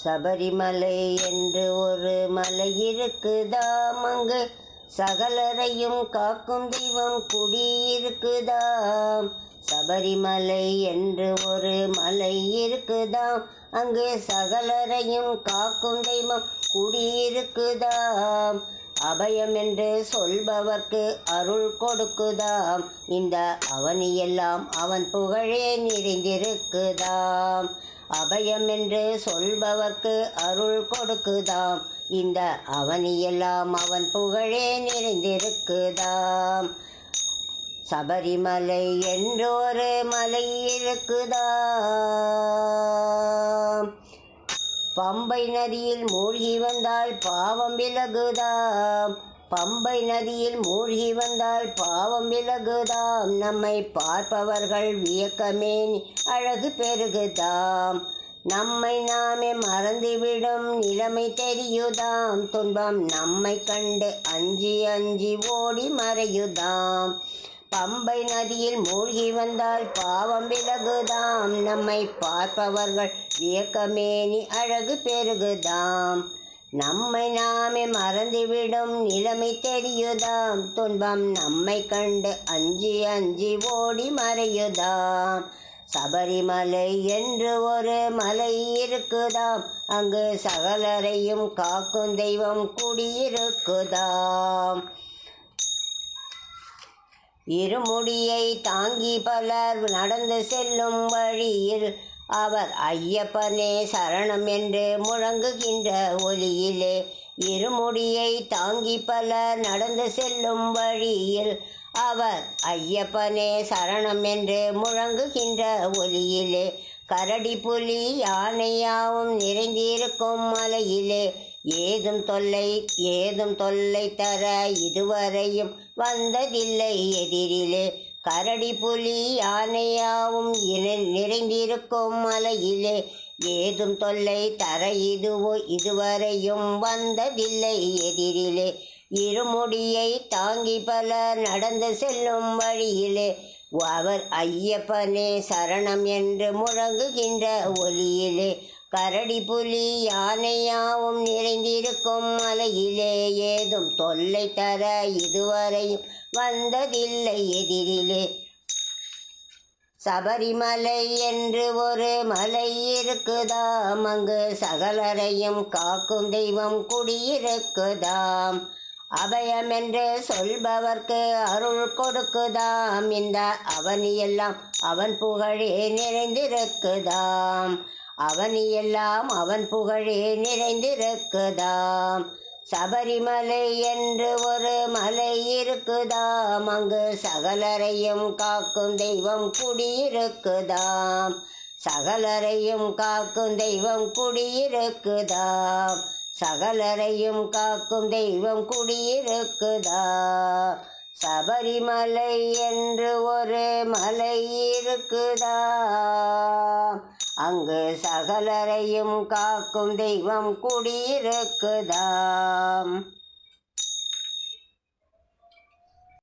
சபரிமலை என்று ஒரு மலை இருக்குதாம் அங்கு சகலரையும் காக்கும் தெய்வம் குடியிருக்குதாம் சபரிமலை என்று ஒரு மலை இருக்குதாம் அங்கு சகலரையும் காக்கும் தெய்வம் குடியிருக்குதாம் அபயம் என்று சொல்பவர்க்கு அருள் கொடுக்குதாம். இந்த அவனியெல்லாம் அவன் புகழே நிறைந்திருக்குதாம். அபயம் என்று சொல்பவர்க்கு அருள் கொடுக்குதாம். இந்த அவனியெல்லாம் அவன் புகழே நிறைந்திருக்குதாம். சபரிமலை என்றொரு மலை இருக்குதாம். பம்பை நதியில் மூழ்கி வந்தால் பாவம் விலகுதாம். பம்பை நதியில் மூழ்கி வந்தால் பாவம் விலகுதாம். நம்மை பார்ப்பவர்கள் வியக்கமே அழகு பெருகுதாம். நம்மை நாமே மறந்துவிடும் நிலைமை தெரியுதாம். துன்பம் நம்மை கண்டு அஞ்சி அஞ்சி ஓடி மறையுதாம். பம்பை நதியில் மூழ்கி வந்தால் பாவம் விலகுதாம். நம்மை பார்ப்பவர்கள் வியக்கமேனி அழகு பெருகுதாம். நம்மை நாமே மறந்துவிடும் நிலைமை தெரியுதாம். துன்பம் நம்மை கண்டு அஞ்சி அஞ்சி ஓடி மறையுதாம். சபரிமலை என்று ஒரு மலை இருக்குதாம். அங்கு சகலரையும் காக்கும் தெய்வம் குடியிருக்குதாம். இருமுடியை தாங்கி பலர் நடந்து செல்லும் வழியில் அவர் ஐயப்பனே சரணம் என்று முழங்குகின்ற ஒலியிலே இருமுடியை தாங்கி பல நடந்து செல்லும் வழியில் அவர் ஐயப்பனே சரணம் என்று முழங்குகின்ற ஒலியிலே கரடி புலி யானையாவும் நிறைந்திருக்கும் மலையிலே ஏதும் தொல்லை ஏதும் தொல்லை தர இதுவரையும் வந்ததில்லை எதிரிலே. கரடி புலி யானையாவும் நிறைந்திருக்கும் மலையிலே. ஏதும் தொல்லை தர இதுவோ இதுவரையும் வந்ததில்லை எதிரிலே. இருமுடியை தாங்கி பலர் நடந்து செல்லும் வழியிலே. அவர் ஐயப்பனே சரணம் என்று முழங்குகின்ற ஒலியிலே. கரடி புலி யானையாவும் நிறைந்திருக்கும் மலையிலே ஏதும் தொல்லை தர இதுவரையும் வந்ததில்லை எதிரிலே. சபரிமலை என்று ஒரு மலை இருக்குதாம். அங்கு சகலரையும் காக்கும் தெய்வம் குடியிருக்குதாம். அபயம் என்று சொல்பவர்க்கு அருள் கொடுக்குதாம். இந்த அவனியெல்லாம் அவன் புகழே நிறைந்திருக்குதாம். அவனியெல்லாம் அவன் புகழே நிறைந்திருக்குதாம். சபரிமலை என்று ஒரு மலை இருக்குதாம். அங்கு சகலரையும் காக்கும் தெய்வம் குடியிருக்குதாம். சகலரையும் காக்கும் தெய்வம் குடியிருக்குதாம். சகலரையும் காக்கும் தெய்வம் குடியிருக்குதா சபரிமலை என்று ஒரு மலை இருக்குதா அங்கு சகலரையும் காக்கும் தெய்வம் குடியிருக்குதாம்.